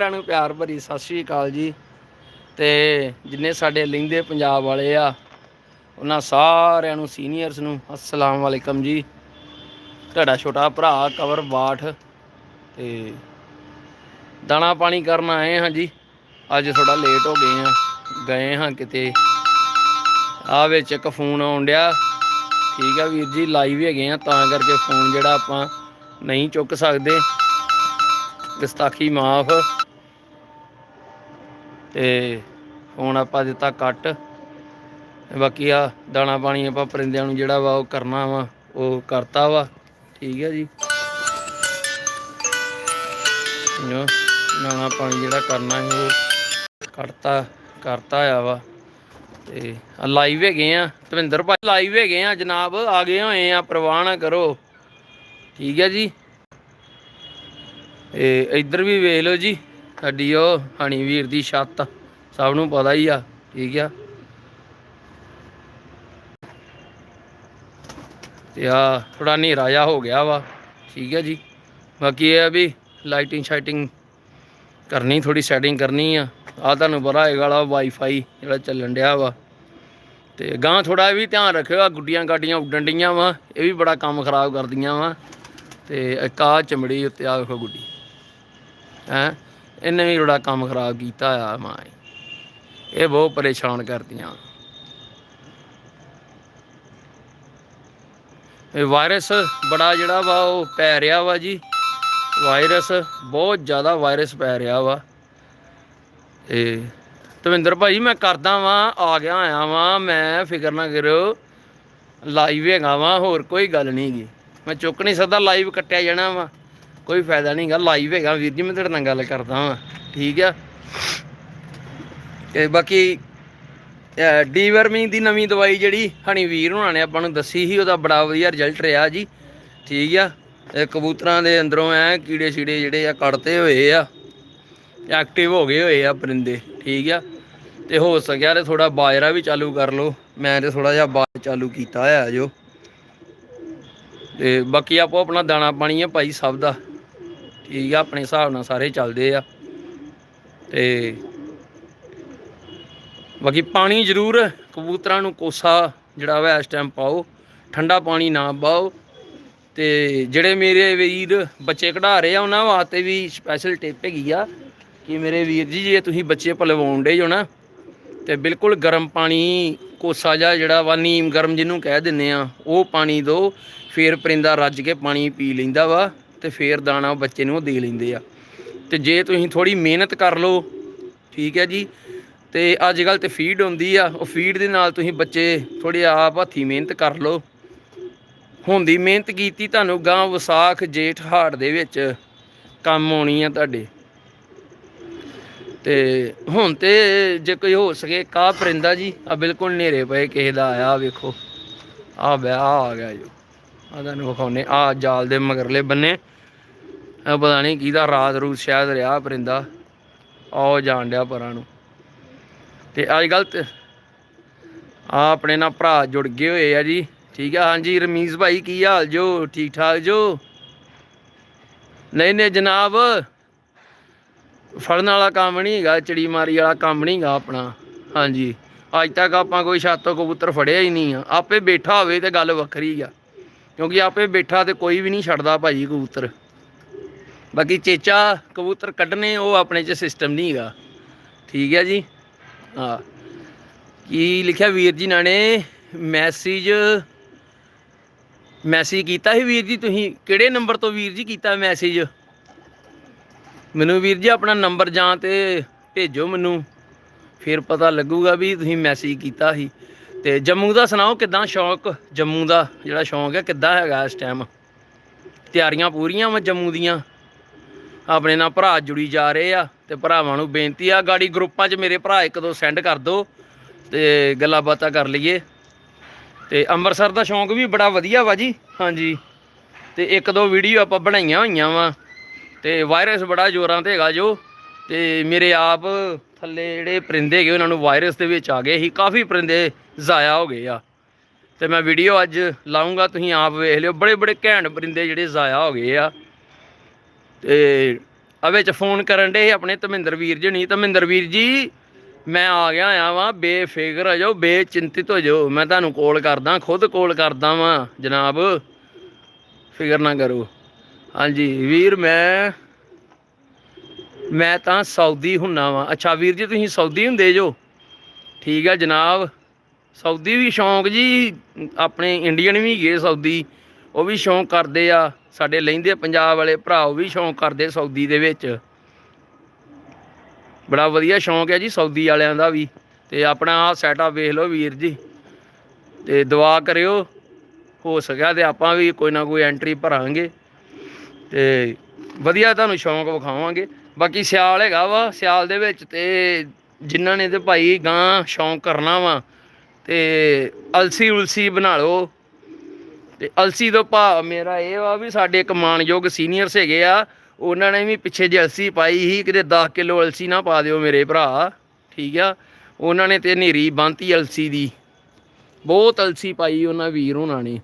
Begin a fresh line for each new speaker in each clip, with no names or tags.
ਸਾਰਿਆਂ ਨੂੰ ਪਿਆਰ ਭਰੀ ਸਤਿ ਸ਼੍ਰੀ ਅਕਾਲ ਜੀ। ਤੇ ਜਿੰਨੇ ਸਾਡੇ ਲਿੰਦੇ ਪੰਜਾਬ ਵਾਲੇ ਆ, ਉਹਨਾਂ ਸਾਰਿਆਂ ਨੂੰ, ਸੀਨੀਅਰਸ ਨੂੰ, ਅਸਲਾਮ ਵਾਲੇਕਮ ਜੀ। ਤੁਹਾਡਾ ਛੋਟਾ ਭਰਾ ਕਵਰ ਬਾਠ ਤੇ ਦਾਣਾ ਪਾਣੀ ਕਰਨ ਆਏ ਹਾਂ ਜੀ। ਅੱਜ ਥੋੜਾ ਲੇਟ ਹੋ ਗਏ ਆ ਗਏ ਹਾਂ ਕਿਤੇ। ਆ ਵਿੱਚ ਇੱਕ ਫੋਨ ਆਉਣ ਡਿਆ। ਠੀਕ ਆ ਵੀਰ ਜੀ ਲਾਈਵ ਹੈਗੇ ਆ, ਤਾਂ ਕਰਕੇ ਫੋਨ ਜਿਹੜਾ ਆਪਾਂ ਨਹੀਂ ਚੁੱਕ ਸਕਦੇ। ਗੁਸਤਾਖੀ ਮਾਫ। ਤੇ ਫੋਨ ਆਪਾਂ ਦਿੱਤਾ ਕੱਟ। ਬਾਕੀ ਆ ਦਾਣਾ ਪਾਣੀ ਆਪਾਂ ਪਰਿੰਦਿਆਂ ਨੂੰ ਜਿਹੜਾ ਵਾ ਉਹ ਕਰਨਾ ਵਾ, ਉਹ ਕਰਤਾ ਵਾ। ਠੀਕ ਹੈ ਜੀ। ਜੋ ਦਾਣਾ ਪਾਣੀ ਜਿਹੜਾ ਕਰਨਾ ਹੈ ਉਹ ਕਰਤਾ ਕਰਤਾ ਆ ਵਾ। ਤੇ ਲਾਈਵ ਹੈਗੇ ਆ ਤਵਿੰਦਰ ਭਾਈ ਲਾਈਵ ਹੈਗੇ ਆ, ਜਨਾਬ ਆ ਗਏ ਹੋਏ ਆ ਪ੍ਰਵਾਹ ਨਾ ਕਰੋ। ਠੀਕ ਹੈ ਜੀ। ਇਹ ਇੱਧਰ ਵੀ ਵੇਖ ਲਓ ਜੀ। ਸਾਡੀ ਉਹ ਹਣੀ ਵੀਰ ਦੀ ਛੱਤ, ਸਭ ਨੂੰ ਪਤਾ ਹੀ ਆ, ਠੀਕ ਆ। ਤੇ ਆ ਥੋੜਾ ਹਨੇਰਾ ਜਿਹਾ ਹੋ ਗਿਆ ਵਾ, ਠੀਕ ਹੈ ਜੀ। ਬਾਕੀ ਇਹ ਆ ਵੀ ਲਾਈਟਿੰਗ ਸ਼ਾਈਟਿੰਗ ਕਰਨੀ ਥੋੜੀ ਸੈਟਿੰਗ ਕਰਨੀ ਆ। ਆ ਤੁਹਾਨੂੰ ਪਤਾ ਹੈਗਾ ਵਾਲਾ ਵਾਈਫਾਈ ਜਿਹੜਾ ਚੱਲਣ ਡਿਆ ਵਾ। ਤੇ ਗਾਂ ਥੋੜਾ ਵੀ ਧਿਆਨ ਰੱਖਿਓ ਆ ਗੁੱਡੀਆਂ ਗਾਡੀਆਂ ਉੱਡਣ ਡੀਆਂ ਵਾ, ਇਹ ਵੀ ਬੜਾ ਕੰਮ ਖਰਾਬ ਕਰਦੀਆਂ ਵਾ। ਤੇ ਇੱਕ ਆ ਚਮੜੀ ਉੱਤੇ ਆ ਵੇਖੋ ਗੁੱਡੀ, ਹੈ। ਇਹਨੇ ਵੀ ਰੋੜਾ ਕੰਮ ਖਰਾਬ ਕੀਤਾ ਆ ਮਾਂ। ਇਹ ਬਹੁਤ ਪਰੇਸ਼ਾਨ ਕਰਦੀਆਂ। ਇਹ ਵਾਇਰਸ ਬੜਾ ਜਿਹੜਾ ਵਾ ਉਹ ਪੈ ਰਿਹਾ ਵਾ ਜੀ। ਵਾਇਰਸ ਬਹੁਤ ਜ਼ਿਆਦਾ ਵਾਇਰਸ ਪੈ ਰਿਹਾ ਵਾ। ਤੇ ਤਵਿੰਦਰ ਭਾਈ, ਮੈਂ ਕਰਦਾ ਵਾਂ, ਆ ਗਿਆ ਆਇਆ ਵਾਂ। ਮੈਂ ਫਿਕਰ ਨਾ ਕਰਿਓ ਲਾਈਵ ਹੈਗਾ ਵਾਂ, ਹੋਰ ਕੋਈ ਗੱਲ ਨਹੀਂ ਗੀ। ਮੈਂ ਚੁੱਕ ਨਹੀਂ ਸਕਦਾ ਲਾਈਵ ਕੱਟਿਆ ਜਾਣਾ ਵਾ। ਕੋਈ ਫਾਇਦਾ ਨਹੀਂਗਾ ਲਾਈਵ ਹੈਗਾ ਵੀਰ ਜੀ, ਮੈਂ ਤੁਹਾਡੇ ਨਾਲ ਗੱਲ ਕਰਦਾ ਹਾਂ ਠੀਕ ਆ? ਤੇ ਬਾਕੀ ਡੀਵਰਮਿੰਗ ਦੀ ਨਵੀਂ ਦਵਾਈ ਜਿਹੜੀ ਹਣੀ ਵੀਰ ਉਹਨਾਂ ਨੇ ਆਪਾਂ ਨੂੰ ਦੱਸੀ ਸੀ, ਉਹਦਾ ਬੜਾ ਵਧੀਆ ਰਿਜ਼ਲਟ ਰਿਹਾ ਜੀ, ਠੀਕ ਆ? ਕਬੂਤਰਾਂ ਦੇ ਅੰਦਰੋਂ ਐ ਕੀੜੇ ਛੀੜੇ ਜਿਹੜੇ ਆ ਕੱਢਤੇ ਹੋਏ ਆ ਐਕਟਿਵ ਹੋ ਗਏ ਹੋਏ ਆ ਪਰਿੰਦੇ, ਠੀਕ ਆ? ਤੇ ਹੋ ਸਕਿਆ ਤੇ ਥੋੜਾ ਬਾਜਰਾ ਵੀ ਚਾਲੂ ਕਰ ਲਓ, ਮੈਂ ਤੇ ਥੋੜਾ ਜਿਹਾ ਬਾਜ ਚਾਲੂ ਕੀਤਾ ਹੋਇਆ ਜੋ। ਤੇ ਬਾਕੀ ਆਪੋ ਆਪਣਾ ਦਾਣਾ ਪਾਣੀ ਹੈ ਭਾਈ ਸਭ ਦਾ। ਠੀਕ ਆ, ਆਪਣੇ ਹਿਸਾਬ ਨਾਲ ਸਾਰੇ ਚੱਲਦੇ ਆ। ਤੇ ਬਾਕੀ ਪਾਣੀ ਜ਼ਰੂਰ, ਕਬੂਤਰਾਂ ਨੂੰ ਕੋਸਾ ਜਿਹੜਾ ਵਾ ਇਸ ਟਾਈਮ ਪਾਓ, ਠੰਡਾ ਪਾਣੀ ਨਾ ਪਾਓ ਤੇ ਜਿਹੜੇ ਮੇਰੇ ਵੀਰ ਬੱਚੇ ਕਢਾ ਰਹੇ ਆ, ਉਹਨਾਂ ਵਾਸਤੇ ਵੀ ਸਪੈਸ਼ਲ ਟਿਪ ਹੈਗੀ ਆ ਕਿ ਮੇਰੇ ਵੀਰ ਜੀ, ਜੇ ਤੁਸੀਂ ਬੱਚੇ ਪਲਵਾਉਣ ਦੇ ਜੋ ਨਾ, ਤੇ ਬਿਲਕੁਲ ਗਰਮ ਪਾਣੀ ਕੋਸਾ ਜਿਹਾ ਜਿਹੜਾ ਵਾ, ਨੀਮ ਗਰਮ ਜਿਹਨੂੰ ਕਹਿ ਦਿੰਦੇ ਆ, ਉਹ ਪਾਣੀ ਦੋ, ਫੇਰ ਪਰਿੰਦਾ ਰੱਜ ਕੇ ਪਾਣੀ ਪੀ ਲੈਂਦਾ ਵਾ। ਤੇ ਫੇਰ ਦਾਣਾ ਬੱਚੇ ਨੂੰ ਉਹ ਦੇ ਲੈਂਦੇ ਆ। ਤੇ ਜੇ ਤੁਸੀਂ ਥੋੜੀ ਮਿਹਨਤ ਕਰ ਲਓ, ਠੀਕ ਹੈ ਜੀ। ਤੇ ਅੱਜ ਕੱਲ ਤੇ ਫੀਡ ਹੁੰਦੀ ਆ, ਉਹ ਫੀਡ ਦੇ ਨਾਲ ਤੁਸੀਂ ਬੱਚੇ ਥੋੜੇ ਆਪ ਹੱਥੀ ਮਿਹਨਤ ਕਰ ਲਓ। ਹੁੰਦੀ ਮਿਹਨਤ ਕੀਤੀ, ਤੁਹਾਨੂੰ ਗਾਂ ਵਿਸਾਖ, ਜੇਠ, ਹਾੜ ਦੇ ਵਿੱਚ ਕੰਮ ਆਉਣੀ ਆ ਤੁਹਾਡੇ। ਤੇ ਹੁਣ ਤੇ ਜੇ ਕੋਈ ਹੋ ਸਕੇ ਕਾ ਪਰਿੰਦਾ ਜੀ? ਆ ਬਿਲਕੁਲ ਨੇਰੇ ਪਏ, ਕਿਸੇ ਦਾ ਆਇਆ ਵੇਖੋ। ਆ ਵਿਆਹ ਆ ਗਿਆ ਜੋ। ਆ ਤੁਹਾਨੂੰ ਵਿਖਾਉਨੇ ਆ ਜਾਲ ਦੇ ਮਗਰਲੇ ਬੰਨੇ। ਆ ਪਤਾ ਨਹੀਂ ਕਿਹਦਾ ਰਾਤ ਰੂਤ ਸ਼ਾਇਦ ਰਿਹਾ ਪਰਿੰਦਾ। ਆਓ ਜਾਣ ਡਿਆ ਪਰਾਂ ਨੂੰ। ਤੇ ਅੱਜ ਕੱਲ ਤੇ ਆ ਆਪਣੇ ਨਾਲ ਭਰਾ ਜੁੜ ਗਏ ਹੋਏ ਆ ਜੀ। ਠੀਕ ਆ? ਹਾਂਜੀ, ਰਮੀਜ਼ ਭਾਈ, ਕੀ ਹਾਲ ਜੋ? ਠੀਕ ਠਾਕ ਜੋ? ਨਹੀਂ ਨਹੀਂ ਜਨਾਬ। ਫੜਨ ਵਾਲਾ ਕੰਮ ਨਹੀਂ ਹੈਗਾ, ਚਿੜੀ ਮਾਰੀ ਵਾਲਾ ਕੰਮ ਨਹੀਂ ਹੈਗਾ ਆਪਣਾ। ਹਾਂਜੀ। ਅੱਜ ਤੱਕ ਆਪਾਂ ਕੋਈ ਛੱਤ ਕਬੂਤਰ ਫੜਿਆ ਹੀ ਨਹੀਂ ਆ। ਆਪੇ ਬੈਠਾ ਹੋਵੇ ਤੇ ਗੱਲ ਵੱਖਰੀ ਆ। ਕਿਉਂਕਿ ਆਪੇ ਬੈਠਾ ਤੇ ਕੋਈ ਵੀ ਨਹੀਂ ਛੱਡਦਾ ਭਾਜੀ ਕਬੂਤਰ। ਬਾਕੀ ਚੇਚਾ ਕਬੂਤਰ ਕੱਢਨੇ, ਉਹ ਆਪਣੇ 'ਚ ਸਿਸਟਮ ਨਹੀਂ ਹੈਗਾ। ਠੀਕ ਹੈ ਜੀ? ਹਾਂ। ਕੀ ਲਿਖਿਆ ਵੀਰ ਜੀ ਨਾਲੇ? ਮੈਸੇਜ ਮੈਸੇਜ ਕੀਤਾ ਸੀ ਵੀਰ ਜੀ ਤੁਸੀਂ? ਕਿਹੜੇ ਨੰਬਰ ਤੋਂ ਵੀਰ ਜੀ ਕੀਤਾ ਮੈਸੇਜ ਮੈਨੂੰ ਵੀਰ ਜੀ ਆਪਣਾ ਨੰਬਰ ਜਾਂ ਤੇ ਭੇਜੋ ਮੈਨੂੰ। ਫਿਰ ਪਤਾ ਲੱਗੂਗਾ ਵੀ ਤੁਸੀਂ ਮੈਸੇਜ ਕੀਤਾ ਸੀ। ਤੇ ਜੰਮੂ ਦਾ ਸੁਣਾਓ ਕਿਦਾਂ ਸ਼ੌਕ? ਜੰਮੂ ਦਾ ਜਿਹੜਾ ਸ਼ੌਕ ਹੈ, ਕਿੱਦਾਂ ਹੈਗਾ ਇਸ ਟਾਈਮ ਤਿਆਰੀਆਂ ਪੂਰੀਆਂ ਵਾ ਜੰਮੂ ਦੀਆਂ? ਆਪਣੇ ਨਾਲ ਭਰਾ ਜੁੜੀ ਜਾ ਰਹੇ ਆ ਤੇ ਭਰਾਵਾਂ ਨੂੰ ਬੇਨਤੀ ਆ, ਗਾੜੀ ਗਰੁੱਪਾਂ 'ਚ ਮੇਰੇ ਭਰਾ ਇੱਕ ਦੋ ਸੈਂਡ ਕਰ ਦਿਓ ਤੇ ਗੱਲਾਂ ਬਾਤਾਂ ਕਰ ਲਈਏ। ਤੇ ਅੰਮ੍ਰਿਤਸਰ ਦਾ ਸ਼ੌਂਕ ਵੀ ਬੜਾ ਵਧੀਆ ਵਾ ਜੀ। ਹਾਂਜੀ। ਤੇ ਇੱਕ ਦੋ ਵੀਡੀਓ ਆਪਾਂ ਬਣਾਈਆਂ ਹੋਈਆਂ ਵਾ ਤੇ ਵਾਇਰਸ ਬੜਾ ਜ਼ੋਰਾਂ ਤੇ ਹੈਗਾ ਜੋ। ਤੇ ਮੇਰੇ ਆਪ ਥੱਲੇ ਜਿਹੜੇ ਪਰਿੰਦੇ ਹੈਗੇ, ਉਹਨਾਂ ਨੂੰ ਵਾਇਰਸ ਦੇ ਵਿੱਚ ਆ ਗਏ ਸੀ। ਕਾਫੀ ਪਰਿੰਦੇ ਜ਼ਾਇਆ ਹੋ ਗਏ ਆ। ਤੇ ਮੈਂ ਵੀਡੀਓ ਅੱਜ ਲਾਉਂਗਾ ਤੁਸੀਂ ਆਪ ਵੇਖ ਲਿਓ। ਬੜੇ ਬੜੇ ਘੈਂਟ ਪਰਿੰਦੇ ਜਿਹੜੇ ਜ਼ਾਇਆ ਹੋ ਗਏ ਆ। ਤੇ ਆ ਵਿੱਚ ਫੋਨ ਕਰਨ ਦੇ ਆਪਣੇ ਧਮਿੰਦਰ ਵੀਰ ਜੀ ਨਹੀਂ ਧਰਮਿੰਦਰ ਵੀਰ ਜੀ, ਮੈਂ ਆ ਗਿਆ ਆ ਵਾਂ, ਬੇਫਿਕਰ ਹੋ ਜਾਓ, ਬੇਚਿੰਤਿਤ ਹੋ ਜਾਓ। ਮੈਂ ਤੁਹਾਨੂੰ ਕਾਲ ਕਰਦਾ, ਖੁਦ ਕਾਲ ਕਰਦਾ ਵਾਂ, ਜਨਾਬ। ਫਿਕਰ ਨਾ ਕਰੋ। ਹਾਂਜੀ, ਵੀਰ, ਮੈਂ ਮੈਂ ਤਾਂ ਸਾਊਦੀ ਹੁੰਨਾ ਵਾਂ। ਅੱਛਾ ਵੀਰ ਜੀ, ਤੁਸੀਂ ਸਾਊਦੀ ਹੁੰਦੇ ਜੋ? ਠੀਕ ਆ ਜਨਾਬ। ਸਾਊਦੀ ਵੀ ਸ਼ੌਂਕ ਜੀ, ਆਪਣੇ ਇੰਡੀਅਨ ਵੀ ਗਏ ਸਾਊਦੀ। ਉਹ ਵੀ ਸ਼ੌਂਕ ਕਰਦੇ ਆ। ਸਾਡੇ ਲਹਿੰਦੇ ਪੰਜਾਬ ਵਾਲੇ ਭਰਾ, ਉਹ ਵੀ ਸ਼ੌਂਕ ਕਰਦੇ ਸਾਊਦੀ ਦੇ ਵਿੱਚ। ਬੜਾ ਵਧੀਆ ਸ਼ੌਂਕ ਹੈ ਜੀ ਸਾਊਦੀ ਵਾਲਿਆਂ ਦਾ ਵੀ। ਤੇ ਆਪਣਾ ਆ ਸੈਟਅਪ ਵੇਖ ਲਓ ਵੀਰ ਜੀ। ਤੇ ਦੁਆ ਕਰਿਓ, ਹੋ ਸਕਿਆ ਤੇ ਆਪਾਂ ਵੀ ਕੋਈ ਨਾ ਕੋਈ ਐਂਟਰੀ ਭਰਾਂਗੇ। ਤੇ ਵਧੀਆ ਤੁਹਾਨੂੰ ਸ਼ੌਂਕ ਵਿਖਾਵਾਂਗੇ। ਬਾਕੀ ਸਿਆਲ ਹੈਗਾ ਵਾ, ਸਿਆਲ ਦੇ ਵਿੱਚ ਤੇ ਜਿਨ੍ਹਾਂ ਨੇ ਤੇ ਭਾਈ ਗਾਂ ਸ਼ੌਂਕ ਕਰਨਾ ਵਾ ਤੇ ਅਲਸੀ ਉਲਸੀ ਬਣਾ ਲਓ। ਤੇ ਅਲਸੀ ਤੋਂ ਭਾਵ ਮੇਰਾ ਇਹ ਵਾ ਵੀ ਸਾਡੇ ਇੱਕ ਮਾਨਯੋਗ ਸੀਨੀਅਰਸ ਹੈਗੇ ਆ, ਉਹਨਾਂ ਨੇ ਵੀ ਪਿੱਛੇ ਜੇ ਅਲਸੀ ਪਾਈ ਸੀ, ਕਿਤੇ 10 ਕਿਲੋ ਅਲਸੀ ਨਾ ਪਾ ਦਿਓ ਮੇਰੇ ਭਰਾ, ਠੀਕ ਆ? ਉਹਨਾਂ ਨੇ ਤੇ ਹਨੇਰੀ ਬੰਨਤੀ ਅਲਸੀ ਦੀ। ਬਹੁਤ ਅਲਸੀ ਪਾਈ ਉਹਨਾਂ ਵੀਰ ਉਹਨਾਂ ਨੇ।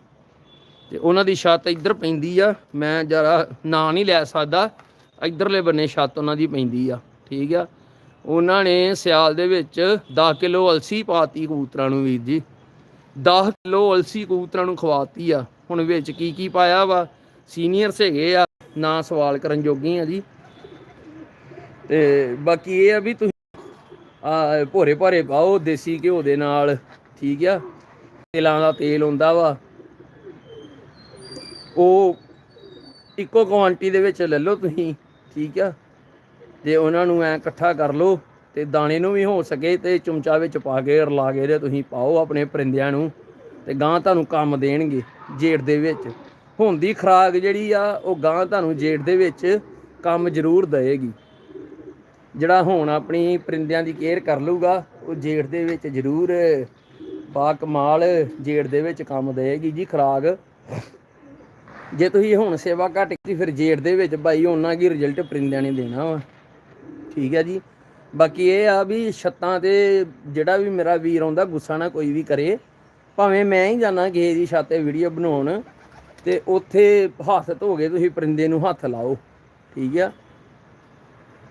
ਤੇ ਉਹਨਾਂ ਦੀ ਛੱਤ ਇੱਧਰ ਪੈਂਦੀ ਆ, ਮੈਂ ਜਰਾ ਨਾਂ ਨਹੀਂ ਲੈ ਸਕਦਾ। ਇੱਧਰਲੇ ਬੰਨੇ ਛੱਤ ਉਹਨਾਂ ਦੀ ਪੈਂਦੀ ਆ, ਠੀਕ ਆ। ਉਹਨਾਂ ਨੇ ਸਿਆਲ ਦੇ ਵਿੱਚ 10 ਕਿਲੋ ਅਲਸੀ ਪਾਤੀ ਕਬੂਤਰਾਂ ਨੂੰ ਵੀਰ ਜੀ। 10 ਕਿਲੋ ਅਲਸੀ ਕਬੂਤਰਾਂ ਨੂੰ ਖਵਾਤੀ ਆ। ਹੁਣ ਵਿੱਚ ਕੀ ਕੀ ਪਾਇਆ ਵਾ? ਸੀਨੀਅਰਸ ਹੈਗੇ ਆ, ਨਾ ਸਵਾਲ ਕਰਨ ਜੋਗੀ ਆ ਜੀ। ਤੇ ਬਾਕੀ ਇਹ ਆ ਵੀ ਤੁਸੀਂ ਆ ਭੋਰੇ ਭਾਰੇ ਪਾਓ, ਦੇਸੀ ਘਿਓ ਦੇ ਨਾਲ, ਠੀਕ ਆ। ਤੇਲਾਂ ਦਾ ਤੇਲ ਹੁੰਦਾ ਵਾ। ਉਹ ਇੱਕੋ ਕੁਆਂਟੀ ਦੇ ਵਿੱਚ ਲੈ ਲਓ ਤੁਸੀਂ। ਠੀਕ ਆ? ਤੇ ਉਹਨਾਂ ਨੂੰ ਐ ਇਕੱਠਾ ਕਰ ਲਓ ਤੇ ਦਾਣੇ ਨੂੰ ਵੀ ਹੋ ਸਕੇ ਤੇ ਚਮਚਾ ਵਿੱਚ ਪਾ ਕੇ ਰਲਾ ਕੇ ਤੇ ਤੁਸੀਂ ਪਾਓ ਆਪਣੇ ਪਰਿੰਦਿਆਂ ਨੂੰ ਤੇ ਗਾਂ ਤੁਹਾਨੂੰ ਕੰਮ ਦੇਣਗੇ ਜੇੜ ਦੇ ਵਿੱਚ। ਹੁਣ ਦੀ ਖਰਾਕ ਜਿਹੜੀ ਆ, ਉਹ ਗਾਂ ਤੁਹਾਨੂੰ ਜੇੜ ਦੇ ਵਿੱਚ ਕੰਮ ਜ਼ਰੂਰ ਦੇਵੇਗੀ। ਜਿਹੜਾ ਹੁਣ ਆਪਣੀ ਪਰਿੰਦਿਆਂ ਦੀ ਕੇਅਰ ਕਰ ਲੂਗਾ ਉਹ ਜੇੜ ਦੇ ਵਿੱਚ ਜ਼ਰੂਰ ਬਾ ਕਮਾਲ ਜੇੜ ਦੇ ਵਿੱਚ ਕੰਮ ਦੇਵੇਗੀ ਜੀ ਖਰਾਕ। ਜੇ ਤੁਸੀਂ ਹੁਣ ਸੇਵਾ ਘੱਟ ਕੀਤੀ, ਫਿਰ ਜੇਠ ਦੇ ਵਿੱਚ ਭਾਈ ਉਹਨਾਂ ਕੀ ਰਿਜ਼ਲਟ ਪਰਿੰਦਿਆਂ ਨੇ ਦੇਣਾ ਵਾ। ਠੀਕ ਹੈ ਜੀ। ਬਾਕੀ ਇਹ ਆ ਵੀ ਛੱਤਾਂ ਤੇ ਜਿਹੜਾ ਵੀ ਮੇਰਾ ਵੀਰ ਆਉਂਦਾ, ਗੁੱਸਾ ਨਾ ਕੋਈ ਵੀ ਕਰੇ। ਭਾਵੇਂ ਮੈਂ ਹੀ ਜਾਣਾ ਕਿਸੇ ਦੀ ਛੱਤ ਤੇ ਵੀਡੀਓ ਬਣਾਉਣ, ਤੇ ਉੱਥੇ ਹੱਥ ਧੋ ਕੇ ਤੁਸੀਂ ਪਰਿੰਦੇ ਨੂੰ ਹੱਥ ਲਾਓ। ਠੀਕ ਆ।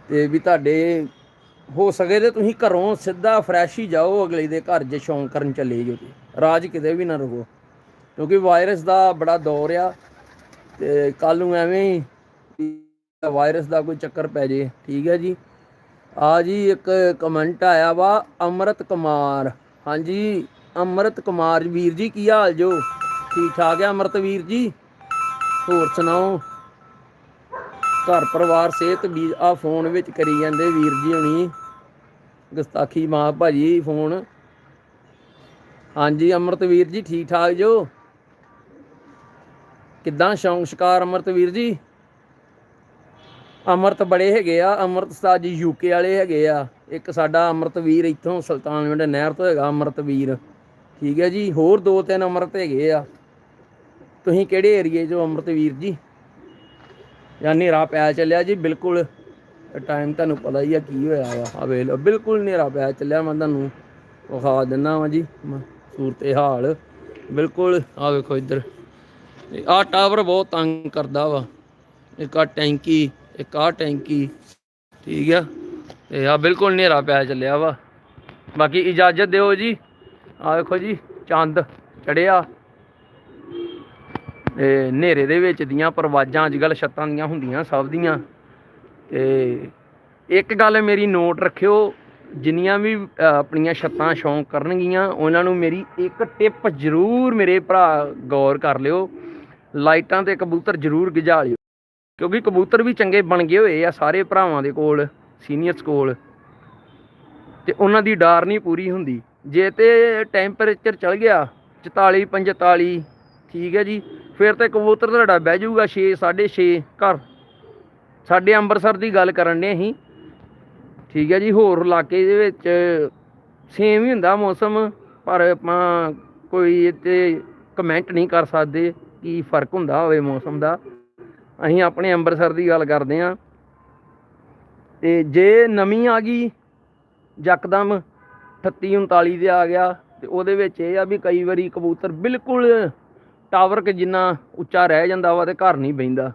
ਤੇ ਵੀ ਤੁਹਾਡੇ ਹੋ ਸਕੇ ਤੇ ਤੁਸੀਂ ਘਰੋਂ ਸਿੱਧਾ ਫਰੈਸ਼ ਹੀ ਜਾਓ, ਅਗਲੇ ਦੇ ਘਰ ਜੇ ਸ਼ੌਂਕ ਕਰਨ ਚੱਲੇ ਜੋ ਰਾਜ ਕਿਤੇ ਵੀ ਨਾ ਰੁਕੋ ਕਿਉਂਕਿ ਵਾਇਰਸ ਦਾ ਬੜਾ ਦੌਰ ਆ। ਤੇ ਕੱਲ ਨੂੰ ਐਵੇਂ ਹੀ ਵਾਇਰਸ ਦਾ ਕੋਈ ਚੱਕਰ ਪੈ ਜੇ, ਠੀਕ ਹੈ ਜੀ? ਆ ਜੀ ਇੱਕ ਕਮੈਂਟ ਆਇਆ ਵਾ, ਅਮਰਤ ਕੁਮਾਰ। ਹਾਂਜੀ, ਅਮਰਤ ਕੁਮਾਰ ਵੀਰ ਜੀ, ਕੀ ਹਾਲ ਜੋ? ਠੀਕ ਠਾਕ ਹੈ ਅਮਰਤ ਵੀਰ ਜੀ? ਹੋਰ ਸੁਣਾਓ? ਘਰ ਪਰਿਵਾਰ, ਸਿਹਤ ਵੀ ਆ ਫੋਨ ਵਿੱਚ ਕਰੀ ਜਾਂਦੇ ਵੀਰ ਜੀ ਹੁਣੀ। ਗਸਤਾਖੀ ਮਾਂ ਭਾਜੀ ਫੋਨ ਹਾਂਜੀ, ਅਮਰਤ ਵੀਰ ਜੀ, ਠੀਕ ਠਾਕ ਜੋ? ਕਿੱਦਾਂ ਸ਼ੌਂਕ, ਸ਼ਿਕਾਰ ਅਮਰਤ ਵੀਰ ਜੀ? ਅਮਰਤ ਬੜੇ ਹੈਗੇ ਆ, ਅਮਰਤ ਜੀ ਯੂਕੇ ਵਾਲੇ ਹੈਗੇ ਆ। ਇੱਕ ਸਾਡਾ ਅਮਰਤ ਵੀਰ ਇੱਥੋਂ ਸੁਲਤਾਨਵਿੰਡ ਨਹਿਰ ਤੋਂ ਹੈਗਾ, ਅਮਰਤ ਵੀਰ। ਠੀਕ ਹੈ ਜੀ, ਹੋਰ ਦੋ ਤਿੰਨ ਅਮਰਤ ਹੈਗੇ ਆ। ਤੁਸੀਂ ਕਿਹੜੇ ਏਰੀਏ 'ਚੋਂ ਅਮਰਤ ਵੀਰ ਜੀ? ਜਾਂ ਹਨੇਰਾ ਪੈ ਚੱਲਿਆ ਜੀ? ਬਿਲਕੁਲ ਟਾਈਮ ਤੁਹਾਨੂੰ ਪਤਾ ਹੀ ਆ ਕੀ ਹੋਇਆ ਵਾ ਆ ਵੇਖ ਲਓ, ਬਿਲਕੁਲ ਹਨੇਰਾ ਪੈ ਚੱਲਿਆ, ਮੈਂ ਤੁਹਾਨੂੰ ਵਿਖਾ ਦਿੰਦਾ ਵਾਂ ਜੀ ਸੂਰਤ ਹਾਲ ਬਿਲਕੁਲ ਆ ਵੇਖੋ ਇੱਧਰ। ਆ ਟਾਵਰ ਬਹੁਤ ਤੰਗ ਕਰਦਾ ਵਾ। ਇੱਕ ਆ ਟੈਂਕੀ, ਇੱਕ ਆ ਟੈਂਕੀ, ਠੀਕ ਆ। ਤੇ ਆ ਬਿਲਕੁਲ ਹਨੇਰਾ ਪੈ ਚੱਲਿਆ ਵਾ। ਬਾਕੀ ਇਜਾਜ਼ਤ ਦਿਓ ਜੀ। ਆ ਵੇਖੋ ਜੀ, ਚੰਦ ਚੜਿਆ। ਤੇ ਹਨੇਰੇ ਦੇ ਵਿੱਚ ਦੀਆਂ ਪਰਵਾਜਾਂ ਅੱਜ ਕੱਲ ਛੱਤਾਂ ਦੀਆਂ ਹੁੰਦੀਆਂ ਸਭ ਦੀਆਂ। ਤੇ ਇੱਕ ਗੱਲ ਮੇਰੀ ਨੋਟ ਰੱਖਿਓ, ਜਿੰਨੀਆਂ ਵੀ ਆਪਣੀਆਂ ਛੱਤਾਂ ਸ਼ੌਂਕ ਕਰਨਗੀਆਂ, ਉਹਨਾਂ ਨੂੰ ਮੇਰੀ ਇੱਕ ਟਿਪ ਜ਼ਰੂਰ ਮੇਰੇ ਭਰਾ ਗੌਰ ਕਰ ਲਿਓ। ਲਾਈਟਾਂ ਤੇ ਕਬੂਤਰ ਜ਼ਰੂਰ ਗਿਜਾ ਲਿਓ। ਕਿਉਂਕਿ ਕਬੂਤਰ ਵੀ ਚੰਗੇ ਬਣ ਗਏ ਹੋਏ ਆ ਸਾਰੇ ਭਰਾਵਾਂ ਦੇ ਕੋਲ, ਸੀਨੀਅਰਸ ਕੋਲ। ਤੇ ਉਹਨਾਂ ਦੀ ਡਾਰ ਨਹੀਂ ਪੂਰੀ ਹੁੰਦੀ। ਜੇ ਤੇ ਟੈਂਪਰੇਚਰ ਚਲ ਗਿਆ 44 45 ਠੀਕ ਹੈ ਜੀ। ਫਿਰ ਤੇ ਕਬੂਤਰ ਤੁਹਾਡਾ ਬਹਿ ਜਾਊਗਾ 6 6.5 ਘਰ। ਸਾਡੇ ਅੰਮ੍ਰਿਤਸਰ ਦੀ ਗੱਲ ਕਰਨ ਨੇ ਅਸੀਂ। ਠੀਕ ਹੈ ਜੀ, ਹੋਰ ਇਲਾਕੇ ਦੇ ਵਿੱਚ ਸੇਮ ਹੀ ਹੁੰਦਾ ਮੌਸਮ, ਪਰ ਆਪਾਂ ਕੋਈ ਤੇ ਕਮੈਂਟ ਨਹੀਂ ਕਰ ਸਕਦੇ। ਕੀ ਫ਼ਰਕ ਹੁੰਦਾ ਹੋਵੇ ਮੌਸਮ ਦਾ, ਅਸੀਂ ਆਪਣੇ ਅੰਮ੍ਰਿਤਸਰ ਦੀ ਗੱਲ ਕਰਦੇ ਹਾਂ। ਤੇ ਜੇ ਨਵੀਂ ਆ ਗਈ ਯਕਦਮ 38 39 ਦੇ ਆ ਗਿਆ, ਤੇ ਉਹਦੇ ਵਿੱਚ ਇਹ ਆ ਵੀ ਕਈ ਵਾਰੀ ਕਬੂਤਰ ਬਿਲਕੁਲ ਟਾਵਰ ਕੇ ਜਿੰਨਾ ਉੱਚਾ ਰਹਿ ਜਾਂਦਾ ਵਾ ਤੇ ਘਰ ਨਹੀਂ ਬੈਂਦਾ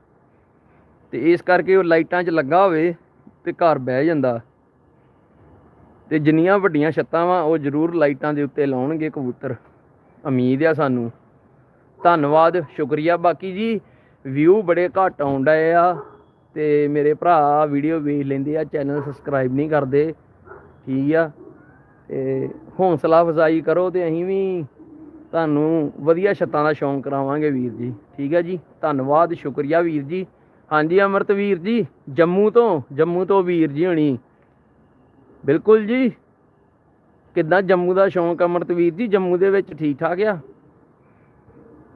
ਤੇ ਇਸ ਕਰਕੇ ਉਹ ਲਾਈਟਾਂ 'ਚ ਲੱਗਾ ਹੋਵੇ ਤੇ ਘਰ ਬਹਿ ਜਾਂਦਾ। ਤੇ ਜਿੰਨੀਆਂ ਵੱਡੀਆਂ ਛੱਤਾਂ ਵਾ, ਉਹ ਜ਼ਰੂਰ ਲਾਈਟਾਂ ਦੇ ਉੱਤੇ ਲਾਉਣਗੇ ਕਬੂਤਰ। ਉਮੀਦ ਆ ਸਾਨੂੰ। ਧੰਨਵਾਦ, ਸ਼ੁਕਰੀਆ। ਬਾਕੀ ਜੀ ਵਿਊ ਬੜੇ ਘੱਟ ਆਉਂਦਾ ਆ ਤੇ ਮੇਰੇ ਭਰਾ ਵੀਡੀਓ ਵੇਖ ਲੈਂਦੇ ਆ ਚੈਨਲ ਸਬਸਕ੍ਰਾਈਬ ਨਹੀਂ ਕਰਦੇ। ਠੀਕ ਆ? ਤੇ ਹੌਸਲਾ ਅਫਜ਼ਾਈ ਕਰੋ ਤੇ ਅਸੀਂ ਵੀ ਤੁਹਾਨੂੰ ਵਧੀਆ ਛੱਤਾਂ ਦਾ ਸ਼ੌਂਕ ਕਰਾਵਾਂਗੇ ਵੀਰ ਜੀ। ਠੀਕ ਹੈ ਜੀ? ਧੰਨਵਾਦ, ਸ਼ੁਕਰੀਆ ਵੀਰ ਜੀ। ਹਾਂਜੀ ਅਮਰਤ ਵੀਰ ਜੀ, ਜੰਮੂ ਤੋਂ ਜੰਮੂ ਤੋਂ ਵੀਰ ਜੀ ਹੋਣੀ। ਬਿਲਕੁਲ ਜੀ। ਕਿੱਦਾਂ ਜੰਮੂ ਦਾ ਸ਼ੌਂਕ ਅਮਰਤ ਵੀਰ ਜੀ? ਜੰਮੂ ਦੇ ਵਿੱਚ ਠੀਕ ਠਾਕ ਆ?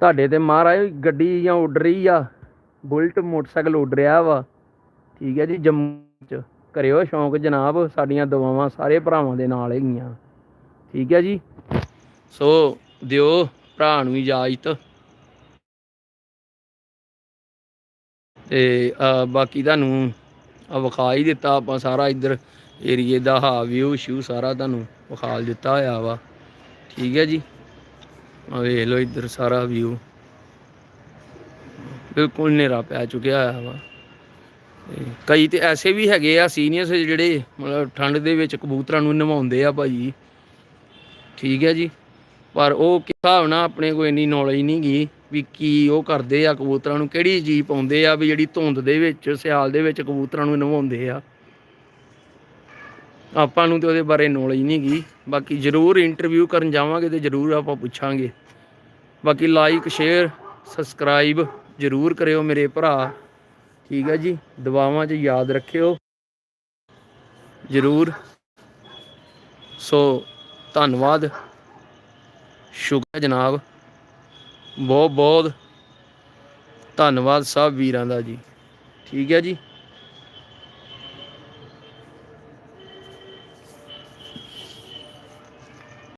ਤੁਹਾਡੇ ਤੇ ਮਹਾਰਾਜ ਗੱਡੀ ਜਾਂ ਉੱਡ ਰਹੀ ਆ, ਬੁਲਟ ਮੋਟਰਸਾਈਕਲ ਉੱਡ ਰਿਹਾ ਵਾ। ਠੀਕ ਹੈ ਜੀ, ਜੰਮੂ ਚ ਕਰਿਓ ਸ਼ੌਂਕ ਜਨਾਬ, ਸਾਡੀਆਂ ਦੁਆਵਾਂ ਸਾਰੇ ਭਰਾਵਾਂ ਦੇ ਨਾਲ ਹੈਗੀਆਂ। ਠੀਕ ਹੈ ਜੀ। ਸੋ ਦਿਓ ਭਰਾ ਨੂੰ ਇਜਾਜ਼ਤ। ਤੇ ਬਾਕੀ ਤੁਹਾਨੂੰ ਆ ਵਿਖਾ ਹੀ ਦਿੱਤਾ ਆਪਾਂ ਸਾਰਾ ਇੱਧਰ ਏਰੀਏ ਦਾ ਹਾ ਵਿਊ ਸ਼ੂ ਸਾਰਾ ਤੁਹਾਨੂੰ ਵਿਖਾ ਦਿੱਤਾ ਹੋਇਆ ਵਾ। ਠੀਕ ਹੈ ਜੀ। ਆ ਵੇਖ ਲਓ ਇੱਧਰ ਸਾਰਾ ਵਿਊ ਬਿਲਕੁਲ ਹਨੇਰਾ ਪੈ ਚੁੱਕਿਆ ਹੋਇਆ ਵਾ। ਕਈ ਤੇ ਐਸੇ ਵੀ ਹੈਗੇ ਆ ਸੀਨੀਅਰਸ ਜਿਹੜੇ ਮਤਲਬ ਠੰਡ ਦੇ ਵਿੱਚ ਕਬੂਤਰਾਂ ਨੂੰ ਨਵਾਉਂਦੇ ਆ ਭਾਈ। ਠੀਕ ਹੈ ਜੀ। ਪਰ ਉਹ ਕਿਸ ਹਿਸਾਬ ਨਾਲ ਆਪਣੇ ਕੋਈ ਇੰਨੀ ਨੌਲੇਜ ਨਹੀਂ ਗਈ ਵੀ ਕੀ ਉਹ ਕਰਦੇ ਆ ਕਬੂਤਰਾਂ ਨੂੰ, ਕਿਹੜੀ ਜੀ ਪਾਉਂਦੇ ਆ ਵੀ ਜਿਹੜੀ ਧੁੰਦ ਦੇ ਵਿੱਚ, ਸਿਆਲ ਦੇ ਵਿੱਚ ਕਬੂਤਰਾਂ ਨੂੰ ਨਵਾਉਂਦੇ ਆ। ਆਪਾਂ ਨੂੰ ਤੇ ਉਹਦੇ ਬਾਰੇ ਨੌਲੇਜ ਨਹੀਂ ਗਈ ਬਾਕੀ ਜ਼ਰੂਰ ਇੰਟਰਵਿਊ ਕਰਨ ਜਾਵਾਂਗੇ ਤੇ ਜ਼ਰੂਰ ਆਪਾਂ ਪੁੱਛਾਂਗੇ। ਬਾਕੀ ਲਾਈਕ ਸ਼ੇਅਰ ਸਬਸਕ੍ਰਾਈਬ ਜ਼ਰੂਰ ਕਰਿਓ ਮੇਰੇ ਭਰਾ। ਠੀਕ ਹੈ ਜੀ? ਦੁਆਵਾਂ 'ਚ ਯਾਦ ਰੱਖਿਓ। ਜ਼ਰੂਰ। ਸੋ, ਧੰਨਵਾਦ। ਸ਼ੁਕਰ ਜਨਾਬ। ਬਹੁਤ ਬਹੁਤ ਧੰਨਵਾਦ ਸਭ ਵੀਰਾਂ ਦਾ ਜੀ। ਠੀਕ ਹੈ ਜੀ?